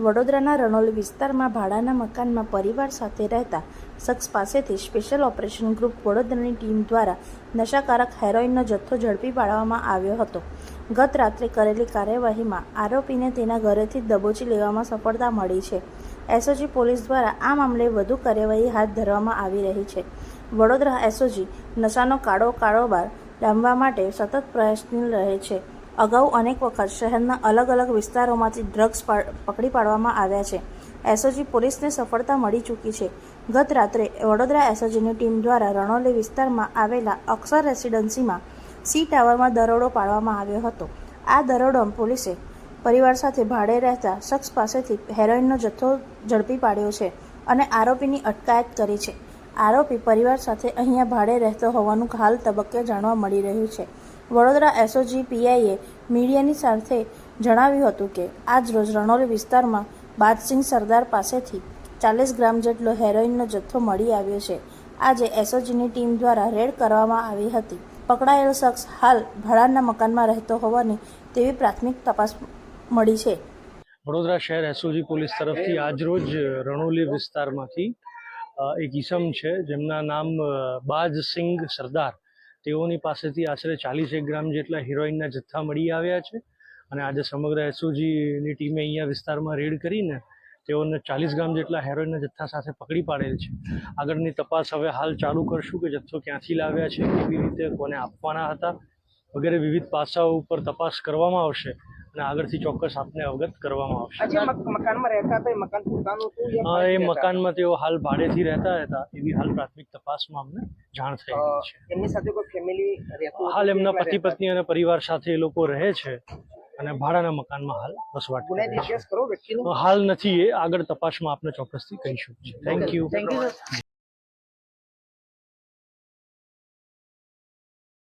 વડોદરાના રણોલી વિસ્તારમાં ભાડાના મકાનમાં પરિવાર સાથે રહેતા શખ્સ પાસેથી સ્પેશિયલ ઓપરેશન ગ્રુપ વડોદરાની ટીમ દ્વારા નશાકારક હેરોઇનનો જથ્થો ઝડપી પાડવામાં આવ્યો હતો. ગત રાત્રે કરેલી કાર્યવાહીમાં આરોપીને તેના ઘરેથી દબોચી લેવામાં સફળતા મળી છે. એસઓજી પોલીસ દ્વારા આ મામલે વધુ કાર્યવાહી હાથ ધરવામાં આવી રહી છે. વડોદરા એસઓજી નશાનો કાળો કારોબાર ડામવા માટે સતત પ્રયત્નશીલ રહે છે. અગાઉ અનેક વખત શહેરના અલગ અલગ વિસ્તારોમાંથી ડ્રગ્સ પકડી પાડવામાં આવ્યા છે. એસઓજી પોલીસને સફળતા મળી ચૂકી છે. ગત રાત્રે વડોદરા એસઓજીની ટીમ દ્વારા રણોલી વિસ્તારમાં આવેલા અક્ષર રેસિડન્સીમાં સી ટાવરમાં દરોડો પાડવામાં આવ્યો હતો. આ દરોડો પોલીસે પરિવાર સાથે ભાડે રહેતા શખ્સ પાસેથી હેરોઇનનો જથ્થો ઝડપી પાડ્યો છે અને આરોપીની અટકાયત કરી છે. આરોપી પરિવાર સાથે અહીંયા ભાડે રહેતો હોવાનું હાલ તબક્કે જાણવા મળી રહ્યું છે. વડોદરા એસઓજી પીઆઈએ મીડિયાની સાથે જણાવ્યું હતું કે, આજ રોજ રણોલી વિસ્તારમાં બાદસિંહ સરદાર પાસેથી ચાલીસ ગ્રામ જેટલો હેરોઇનનો જથ્થો મળી આવ્યો છે. આજે એસઓજીની ટીમ દ્વારા રેડ કરવામાં આવી હતી. પકડાયેલો શખ્સ હાલ ભાડાના મકાનમાં રહેતો હોવાની તેવી પ્રાથમિક તપાસ મળી છે. વડોદરા શહેર એસઓજી પોલીસ તરફથી આજરોજ રણોલી વિસ્તારમાંથી એક ઈસમ છે જેમના નામ બાજસિંગ સરદાર તેઓની પાસેથી આશરે ચાલીસ એક ગ્રામ જેટલા હિરોઈનના જથ્થા મળી આવ્યા છે. અને આજે સમગ્ર એસઓજીની ટીમે અહીંયા વિસ્તારમાં રેડ કરીને તેઓને ચાલીસ ગ્રામ જેટલા હેરોઈનના જથ્થા સાથે પકડી પાડેલ છે. આગળની તપાસ હવે હાલ ચાલુ કરશું કે જથ્થો ક્યાંથી લાવ્યા છે, કેવી રીતે કોને આપવાના હતા વગેરે વિવિધ પાસાઓ ઉપર તપાસ કરવામાં આવશે. અને આગળથી ચોક્કસ આપને અવગત કરવામાં આવશે. મકાનમાં રહેતા હતા એ મકાન પોતાનું હતું યા એ મકાનમાં તેઓ હાલ ભાડેથી રહેતા હતા એવી હાલ પ્રાથમિક તપાસમાં અમને જાણ થઈ છે. એમની સાથે કોઈ ફેમિલી હાલ એમના પતિ પત્ની અને પરિવાર સાથે એ લોકો રહે છે અને ભાડાના મકાનમાં હાલ વસવાટ હાલ નથી એ આગળ તપાસમાં આપને ચોક્કસથી કહીશું. Thank you thank you sir